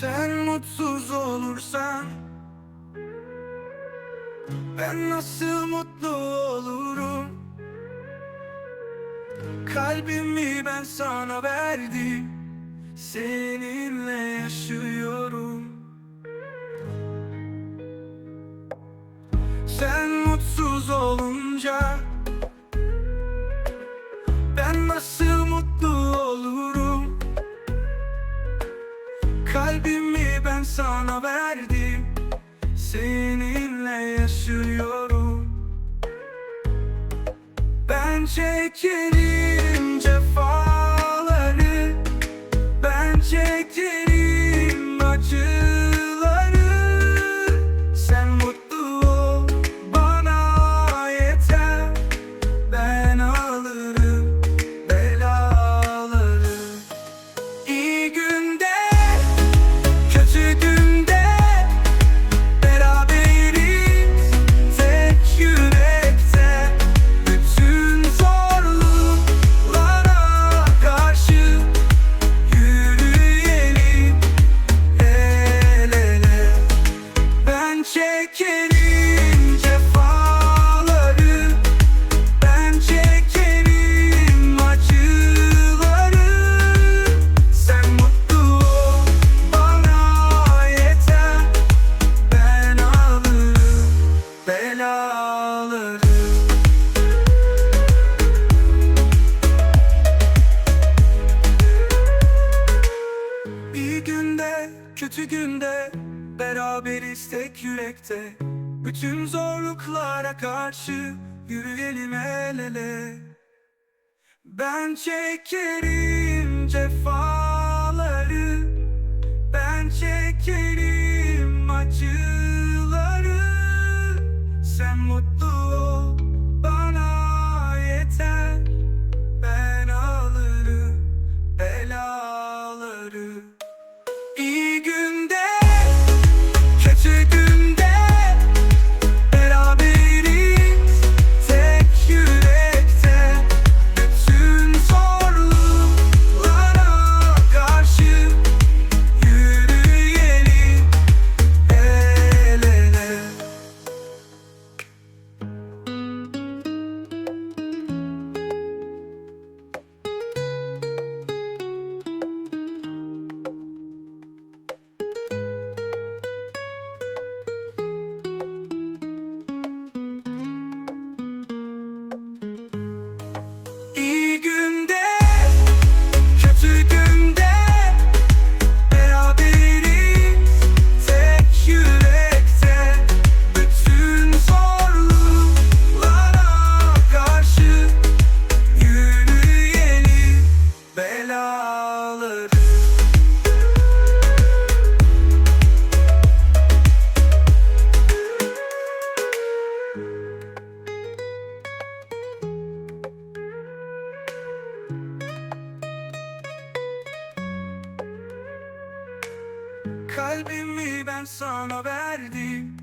Sen mutsuz olursan Ben nasıl mutlu olurum? Kalbimi ben sana verdim Seninle yaşıyorum. Sen mutsuz olunca ben sana verdim. Seninle yaşıyorum. Ben çekerim çekerim cefaları, ben çekerim acıları. Sen mutlu ol, bana yeter. Ben alırım belaları. İyi günde, kötü günde Beraberiz tek yürekte. Bütün zorluklara karşı Yürüyelim el ele. Ben çekerim cefaları. Ben çekerim acıları Kalbimi ben sana verdim